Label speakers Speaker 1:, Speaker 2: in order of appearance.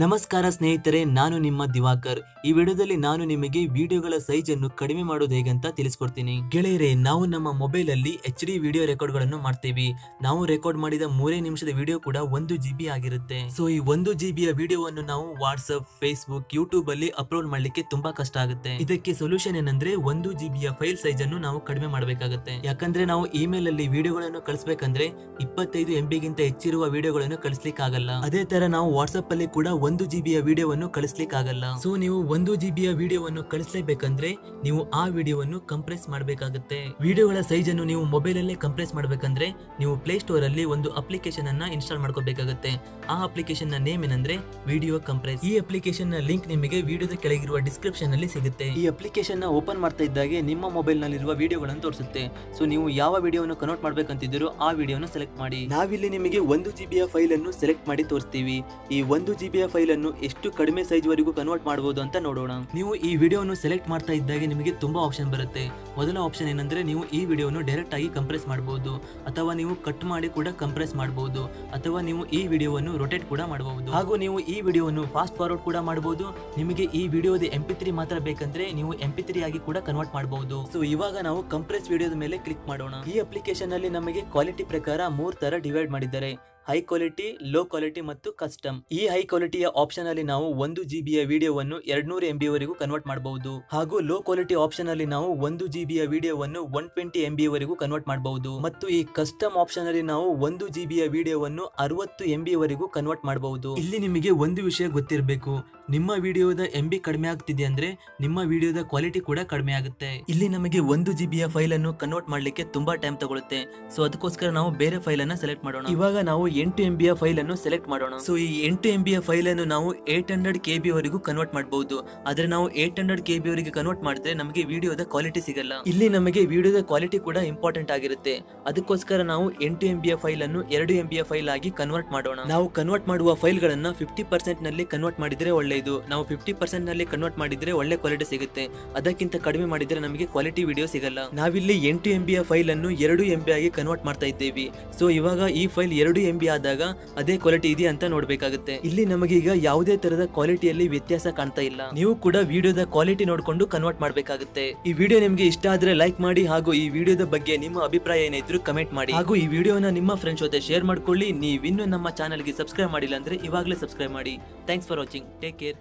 Speaker 1: ನಮಸ್ಕಾರ ಸ್ನೇಹಿತರೆ, ನಾನು ನಿಮ್ಮ ದಿವಾಕರ್. ಈ ವಿಡಿಯೋದಲ್ಲಿ ನಾನು ನಿಮಗೆ ವಿಡಿಯೋಗಳ ಸೈಜ್ ಅನ್ನು ಕಡಿಮೆ ಮಾಡೋದು ಹೇಗಂತ ತಿಳಿಸ್ಕೊಡ್ತೀನಿ. ಗೆಳೆಯರೆ, ನಾವು ನಮ್ಮ ಮೊಬೈಲ್ ಅಲ್ಲಿ ಎಚ್ ಡಿ ವಿಡಿಯೋ ರೆಕಾರ್ಡ್ಗಳನ್ನು ಮಾಡ್ತೀವಿ. ನಾವು ರೆಕಾರ್ಡ್ ಮಾಡಿದ ಮೂರೇ ನಿಮಿಷದ ವಿಡಿಯೋ ಕೂಡ ಒಂದು ಜಿ ಬಿ ಆಗಿರುತ್ತೆ. ಸೊ ಈ ಒಂದು ಜಿ ಬಿಯ ವಿಡಿಯೋವನ್ನು ನಾವು ವಾಟ್ಸ್ಆಪ್ ಫೇಸ್ಬುಕ್ ಯೂಟ್ಯೂಬ್ ಅಲ್ಲಿ ಅಪ್ಲೋಡ್ ಮಾಡ್ಲಿಕ್ಕೆ ತುಂಬಾ ಕಷ್ಟ ಆಗುತ್ತೆ. ಇದಕ್ಕೆ ಸೊಲ್ಯೂಷನ್ ಏನಂದ್ರೆ ಒಂದು ಜಿ ಬಿಯ ಫೈಲ್ ಸೈಜ್ ಅನ್ನು ನಾವು ಕಡಿಮೆ ಮಾಡಬೇಕಾಗುತ್ತೆ. ಯಾಕಂದ್ರೆ ನಾವು ಇಮೇಲ್ ಅಲ್ಲಿ ವಿಡಿಯೋಗಳನ್ನು ಕಳಿಸಬೇಕಂದ್ರೆ ಇಪ್ಪತ್ತೈದು ಎಂ ಗಿಂತ ಹೆಚ್ಚಿರುವ ವಿಡಿಯೋಗಳನ್ನು ಕಳಿಸ್ಲಿಕ್ಕೆ ಆಗಲ್ಲ ಅದೇ ತರ ನಾವು ವಾಟ್ಸ್ಆಪ್ ಅಲ್ಲಿ ಕೂಡ ಒಂದು ಜಿ ಬಿಯ ವಿಡಿಯೋವನ್ನು ಕಳಿಸ್ಲಿಕ್ಕಾಗಲ್ಲ. ಸೊ ನೀವು ಒಂದು ಜಿ ಬಿಯ ವಿಡಿಯೋವನ್ನು ಕಳಿಸ್ಲೇಬೇಕಂದ್ರೆ ನೀವು ಆ ವಿಡಿಯೋವನ್ನು ಕಂಪ್ರೆಸ್ ಮಾಡಬೇಕಾಗುತ್ತೆ. ವಿಡಿಯೋಗಳ ಸೈಜ್ ಅನ್ನು ನೀವು ಮೊಬೈಲ್ ಅಲ್ಲೇ ಕಂಪ್ರೆಸ್ ಮಾಡಬೇಕಂದ್ರೆ ನೀವು ಪ್ಲೇ ಸ್ಟೋರ್ ಅಲ್ಲಿ ಒಂದು ಅಪ್ಲಿಕೇಶನ್ ಅನ್ನ ಇನ್ಸ್ಟಾಲ್ ಮಾಡ್ಕೋಬೇಕಾಗುತ್ತೆ. ಆ ಅಪ್ಲಿಕೇಶನ್ನ ನೇಮ್ ಏನಂದ್ರೆ ವಿಡಿಯೋ ಕಂಪ್ರೆಸ್ ಈ ಅಪ್ಲಿಕೇಶನ್ನ ಲಿಂಕ್ ನಿಮಗೆ ವಿಡಿಯೋದ ಕೆಳಗಿರುವ ಡಿಸ್ಕ್ರಿಪ್ಷನ್ ಅಲ್ಲಿ ಸಿಗುತ್ತೆ. ಈ ಅಪ್ಲಿಕೇಶನ್ನ ಓಪನ್ ಮಾಡ್ತಾ ಇದ್ದಾಗೆ ನಿಮ್ಮ ಮೊಬೈಲ್ ನಲ್ಲಿರುವ ವಿಡಿಯೋಗಳನ್ನು ತೋರಿಸುತ್ತೆ. ಸೊ ನೀವು ಯಾವ ವಿಡಿಯೋವನ್ನು ಕನ್ವರ್ಟ್ ಮಾಡ್ಬೇಕಂತಿದ್ದೀರೋ ಆ ವಿಡಿಯೋನ ಸೆಲೆಕ್ಟ್ ಮಾಡಿ. ನಾವಿಲ್ಲಿ ನಿಮಗೆ ಒಂದು ಜಿ ಬಿಯ ಫೈಲ್ ಅನ್ನು ಸೆಲೆಕ್ಟ್ ಮಾಡಿ ತೋರಿಸ್ತೀವಿ. ಈ ಒಂದು ಜಿ ಫೈಲ್ ಅನ್ನು ಎಷ್ಟು ಕಡಿಮೆ ಸೈಜ್ ವರೆಗೂ ಕನ್ವರ್ಟ್ ಮಾಡಬಹುದು ಅಂತ ನೋಡೋಣ. ನೀವು ಈ ವಿಡಿಯೋವನ್ನು ಸೆಲೆಕ್ಟ್ ಮಾಡ್ತಾ ಇದ್ದಾಗ ನಿಮಗೆ ತುಂಬಾ ಆಪ್ಷನ್ ಬರುತ್ತೆ. ಮೊದಲ ಆಪ್ಷನ್ ಏನಂದ್ರೆ ನೀವು ಈ ವಿಡಿಯೋವನ್ನು ಡೈರೆಕ್ಟ್ ಆಗಿ ಕಂಪ್ರೆಸ್ ಮಾಡಬಹುದು ಅಥವಾ ನೀವು ಕಟ್ ಮಾಡಿ ಕೂಡ ಕಂಪ್ರೆಸ್ ಮಾಡಬಹುದು ಅಥವಾ ನೀವು ಈ ವಿಡಿಯೋವನ್ನು ರೊಟೇಟ್ ಕೂಡ ಮಾಡಬಹುದು ಹಾಗೂ ನೀವು ಈ ವಿಡಿಯೋವನ್ನು ಫಾಸ್ಟ್ ಫಾರ್ವರ್ಡ್ ಕೂಡ ಮಾಡಬಹುದು ನಿಮಗೆ ಈ ವಿಡಿಯೋದ ಎಂ ಪಿ ತ್ರೀ ಮಾತ್ರ ಬೇಕಂದ್ರೆ ನೀವು ಎಂ ಪಿ ತ್ರೀ ಆಗಿ ಕೂಡ ಕನ್ವರ್ಟ್ ಮಾಡಬಹುದು ಸೊ ಇವಾಗ ನಾವು ಕಂಪ್ರೆಸ್ ವಿಡಿಯೋದ ಮೇಲೆ ಕ್ಲಿಕ್ ಮಾಡೋಣ. ಈ ಅಪ್ಲಿಕೇಶನ್ ಅಲ್ಲಿ ನಮಗೆ ಕ್ವಾಲಿಟಿ ಪ್ರಕಾರ ಮೂರ್ ತರ ಡಿವೈಡ್ ಮಾಡಿದ್ದಾರೆ. ಹೈ ಕ್ವಾಲಿಟಿ ಲೋ ಕ್ವಾಲಿಟಿ ಮತ್ತು ಕಸ್ಟಮ್ ಈ ಹೈ ಕ್ವಾಲಿಟಿಯ ಆಪ್ಷನ್ ಅಲ್ಲಿ ನಾವು ಒಂದು ಜಿ ಬಿಯ ವಿಡಿಯೋವನ್ನು ಎರಡ್ನೂರು ಎಂ ಬಿ ವರೆಗೂ ಕನ್ವರ್ಟ್ ಮಾಡಬಹುದು ಹಾಗೂ ಲೋ ಕ್ವಾಲಿಟಿ ಆಪ್ಷನ್ ಅಲ್ಲಿ ನಾವು ಒಂದು ಜಿ ಬಿಯ ವಿಡಿಯೋವನ್ನು ಒನ್ ಟ್ವೆಂಟಿ ಎಂ ಬಿ ವರೆಗೂ ಕನ್ವರ್ಟ್ ಮಾಡಬಹುದು ಮತ್ತು ಈ ಕಸ್ಟಮ್ ಆಪ್ಷನ್ ಅಲ್ಲಿ ನಾವು ಒಂದು ಜಿ ಬಿಯ ವಿಡಿಯೋವನ್ನು ಅರವತ್ತು ಎಂ ಬಿವರೆಗೂ ಕನ್ವರ್ಟ್ ಮಾಡಬಹುದು ಇಲ್ಲಿ ನಿಮಗೆ ಒಂದು ವಿಷಯ ಗೊತ್ತಿರಬೇಕು. ನಿಮ್ಮ ವಿಡಿಯೋದ ಎಂ ಬಿ ಕಡಿಮೆ ಆಗ್ತಿದೆ ಅಂದ್ರೆ ನಿಮ್ಮ ವಿಡಿಯೋದ ಕ್ವಾಲಿಟಿ ಕೂಡ ಕಡಿಮೆ ಆಗುತ್ತೆ. ಇಲ್ಲಿ ನಮಗೆ ಒಂದು ಜಿ ಬಿಯ ಫೈಲ್ ಅನ್ನು ಕನ್ವರ್ಟ್ ಮಾಡ್ಲಿಕ್ಕೆ ತುಂಬಾ ಟೈಮ್ ತಗೊಳುತ್ತೆ. ಸೊ ಅದಕ್ಕೋಸ್ಕರ ನಾವು ಬೇರೆ ಫೈಲ್ ಅನ್ನ ಸೆಲೆಕ್ಟ್ ಮಾಡೋಣ. ಇವಾಗ ನಾವು ಎಂಟು ಎಂ ಬಿಯ ಫೈಲ್ ಅನ್ನು ಸೆಲೆಕ್ಟ್ ಮಾಡೋಣ. ಸೊ ಈ ಎಂಟು ಎಂ ಬಿಯ ಫೈಲ್ ಅನ್ನು ನಾವು ಏಟ್ ಹಂಡ್ರೆಡ್ ಕೆ ಬಿ ವರೆಗೂ ಕನ್ವರ್ಟ್ ಮಾಡಬಹುದು ಆದ್ರೆ ನಾವು eight hundred K B convert ಮಾಡಿದ್ರೆ ನಮಗೆ ವಿಡಿಯೋದ ಕ್ವಾಲಿಟಿ ಸಿಗಲ್ಲ. ಇಲ್ಲಿ ನಮಗೆ ವಿಡಿಯೋದ ಕ್ವಾಲಿಟಿ ಕೂಡ ಇಂಪಾರ್ಟೆಂಟ್ ಆಗಿರುತ್ತೆ. ಅದಕ್ಕೋಸ್ಕರ ನಾವು ಎಂಟು ಎಂ ಬಿಯ ಫೈಲ್ ಅನ್ನು ಎರಡು ಎಂ ಬಿಯ ಫೈಲ್ ಆಗಿ ಕನ್ವರ್ಟ್ ಮಾಡೋಣ. ನಾವು ಕನ್ವರ್ಟ್ ಮಾಡುವ ಫೈಲ್ ಗಳನ್ನ ಫಿಫ್ಟಿ ಪರ್ಸೆಂಟ್ನಲ್ಲಿ ಕನ್ವರ್ಟ್ ಮಾಡಿದ್ರೆ ಒಳ್ಳೆಯದು. ನಾವು ಫಿಫ್ಟಿ ಪರ್ಸೆಂಟ್ನಲ್ಲಿ ಕನ್ವರ್ಟ್ ಮಾಡಿದ್ರೆ ಒಳ್ಳೆ ಕ್ವಾಲಿಟಿ ಸಿಗುತ್ತೆ. ಅದಕ್ಕಿಂತ ಕಡಿಮೆ ಮಾಡಿದ್ರೆ ನಮಗೆ ಕ್ವಾಲಿಟಿ ವಿಡಿಯೋ ಸಿಗಲ್ಲ. ನಾವಿಲ್ಲಿ ಎಂಟು ಎಂ ಫೈಲ್ ಅನ್ನು ಎರಡು ಎಂ ಆಗಿ ಕನ್ವರ್ಟ್ ಮಾಡ್ತಾ ಇದ್ದೇವೆ. ಸೊ ಇವಾಗ ಈ ಫೈಲ್ ಎರಡು ಎಂ ಆದಾಗ ಅದೇ ಕ್ವಾಲಿಟಿ ಇದೆ ಅಂತ ನೋಡಬೇಕಾಗುತ್ತೆ. ಇಲ್ಲಿ ನಮಗೆ ಈಗ ಯಾವುದೇ ತರದ ಕ್ವಾಲಿಟಿಯಲ್ಲಿ ವ್ಯತ್ಯಾಸ ಕಾಣ್ತಾ ಇಲ್ಲ. ನೀವು ಕೂಡ ವಿಡಿಯೋದ ಕ್ವಾಲಿಟಿ ನೋಡಿಕೊಂಡು ಕನ್ವರ್ಟ್ ಮಾಡಬೇಕಾಗುತ್ತೆ. ಈ ವಿಡಿಯೋ ನಿಮಗೆ ಇಷ್ಟ ಆದ್ರೆ ಲೈಕ್ ಮಾಡಿ ಹಾಗೂ ಈ ವಿಡಿಯೋದ ಬಗ್ಗೆ ನಿಮ್ಮ ಅಭಿಪ್ರಾಯ ಏನಿದ್ರು ಕಮೆಂಟ್ ಮಾಡಿ. ಹಾಗೂ ಈ ವಿಡಿಯೋನ ನಿಮ್ಮ ಫ್ರೆಂಡ್ಸ್ ಜೊತೆ ಶೇರ್ ಮಾಡ್ಕೊಳ್ಳಿ. ನೀವಿನ್ನೂ ನಮ್ಮ ಚಾನಲ್ಗೆ ಸಬ್ಸ್ಕ್ರೈಬ್ ಮಾಡಿಲ್ಲ ಅಂದ್ರೆ ಇವಾಗಲೇ ಸಬ್ಸ್ಕ್ರೈಬ್ ಮಾಡಿ. Thanks for watching take care it